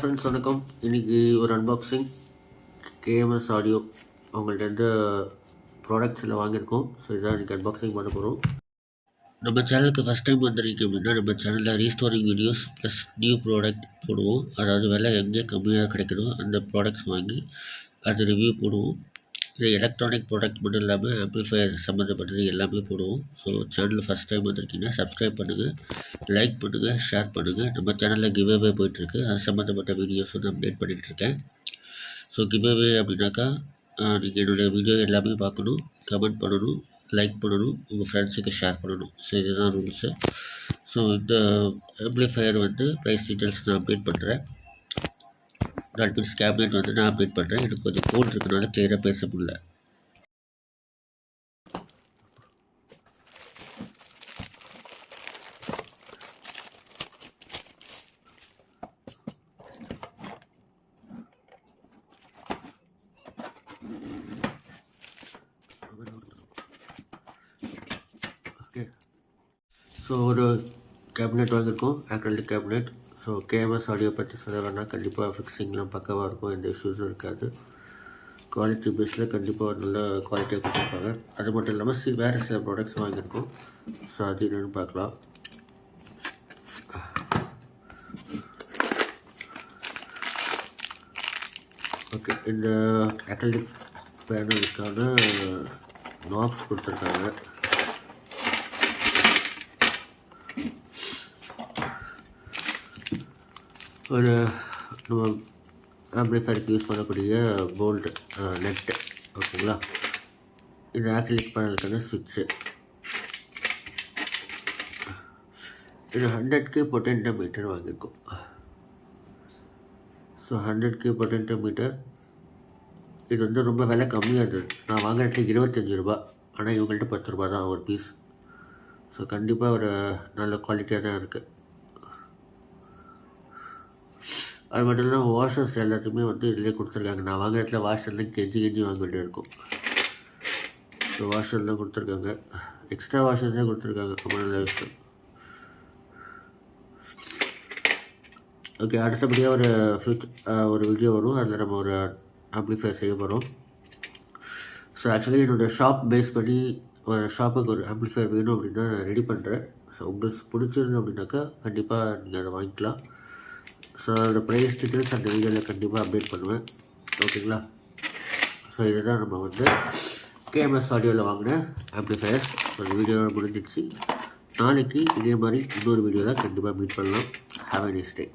Friends வணக்கம். இன்றைக்கி ஒரு அன்பாக்சிங் கேஎம்எஸ் ஆடியோ அவங்கள்ட்ட இருந்து ப்ராடக்ட்ஸில் வாங்கியிருக்கோம். ஸோ இதான் இன்றைக்கி அன்பாக்சிங் பண்ண போகிறோம் நம்ம சேனலுக்கு ஃபஸ்ட் டைம் வந்துருக்கீங்க அப்படின்னா நம்ம சேனலில் restoring videos plus new product போடுவோம். அதாவது விலை எங்கே கம்மியாக கிடைக்கணும் அந்த ப்ராடக்ட்ஸ் வாங்கி அது ரிவ்யூ போடுவோம். இது எலக்ட்ரானிக் ப்ராடக்ட் மட்டும் இல்லாமல் ஆம்ப்ளிஃபையர் சம்மந்தப்பட்டது எல்லாமே போடுவோம். ஸோ சேனல் ஃபஸ்ட் டைம் வந்திருக்கீங்கன்னா சப்ஸ்கிரைப் பண்ணுங்கள் லைக் பண்ணுங்கள் ஷேர் பண்ணுங்கள் நம்ம சேனலில் கிவ்அவே போயிட்டுருக்கு அது சம்மந்தப்பட்ட வீடியோஸ் வந்து அப்டேட் பண்ணிகிட்ருக்கேன் ஸோ கிவ்அவே அப்படின்னாக்கா நீங்கள் என்னுடைய வீடியோ எல்லாமே பார்க்கணும் கமெண்ட் பண்ணணும் லைக் பண்ணணும் உங்கள் ஃப்ரெண்ட்ஸுக்கு ஷேர் பண்ணணும். ஸோ இதுதான் ரூல்ஸு ஸோ இந்த ஆம்ப்ளிஃபையர் வந்து ப்ரைஸ் டீட்டெயில்ஸ் நான் அப்டேட் பண்ணுறேன் தட் மீன்ஸ் கேபினெட் வந்து நான் அப்டேட் பண்ணுறேன் எனக்கு கொஞ்சம் கோல்ட் இருக்கனால கிளியராக பேச முடியல. ஓகே ஸோ ஒரு கேபினெட் வாங்கியிருக்கோம். Acrylic cabinet so KMS audio பற்றி சொல்ல வேணால் கண்டிப்பாக ஃபிக்ஸிங்லாம் பக்கவாக இருக்கும். எந்த இஷ்யூஸும் இருக்காது. குவாலிட்டி பேஸில் கண்டிப்பாக நல்ல குவாலிட்டியாக கொடுத்துருப்பாங்க. அது மட்டும் இல்லாமல் சி வேறு சில ப்ராடக்ட்ஸ் வாங்கியிருக்கோம். ஸோ அது என்னென்னு பார்க்கலாம். ஓகே இந்த அட்டலிக் பேனலுக்கான நாப்ஸ் கொடுத்துருக்காங்க. ஒரு நம்ம ஆம்பிளிஃபயருக்கு யூஸ் பண்ணக்கூடிய போல்டு நெட்டு ஓகேங்களா இது ஆக்ரிலிக் பேனலுக்கான சுவிட்சு இது ஹண்ட்ரட் கே பொட்டென்டோ மீட்டர் வாங்கியிருக்கோம். ஸோ ஹண்ட்ரட் கே பொட்டென்டோ மீட்டர் இது வந்து ரொம்ப விலை கம்மியாக இருந்தது. நான் வாங்குறதுக்கு இருபத்தஞ்சி ரூபா. ஆனால் இவங்கள்ட்ட பத்து ரூபா தான் ஒரு பீஸ் ஸோ கண்டிப்பாக ஒரு நல்ல குவாலிட்டியாக தான் இருக்குது அது மட்டும் இல்லாமல் வாஷர்ஸ் எல்லாத்துக்குமே வந்து இதிலே கொடுத்துருக்காங்க. நான் வாங்குறதுல வாஷர்லாம் கெஞ்சி கெஞ்சி வாங்க வேண்டியிருக்கும் ஸோ வாஷர்லாம் கொடுத்துருக்காங்க. எக்ஸ்ட்ரா வாஷர்ஸே கொடுத்துருக்காங்க. கமலில் விஷயம். ஓகே அடுத்தபடியாக ஒரு ஃபியூச்சர் ஒரு வீடியோ வரும். அதில் நம்ம ஒரு ஆம்பிளிஃபை செய்ய போகிறோம் ஸோ ஆக்சுவலி என்னோடய ஷாப் பேஸ் பண்ணி ஒரு ஷாப்புக்கு ஒரு ஆம்ப்ளிஃபையர் வேணும் அப்படின்னா நான் ரெடி பண்ணுறேன் ஸோ உங்களுக்கு பிடிச்சிருந்து அப்படின்னாக்கா கண்டிப்பாக நீங்கள் அதை வாங்கிக்கலாம். ஸோ அதோடய ப்ரைஸ் டீட்டெயில்ஸ் அந்த வீடியோவில் கண்டிப்பாக அப்டேட் பண்ணுவேன் ஓகேங்களா ஸோ இதுதான் நம்ம வந்து கேஎம்எஸ் ஆடியோவில் வாங்கின ஆம்ப்ளிஃபயர்ஸ் அந்த வீடியோவில் முடிஞ்சிடுச்சு. நாளைக்கு இதே மாதிரி இன்னொரு வீடியோவில் கண்டிப்பாக மீட் பண்ணலாம். Have a next day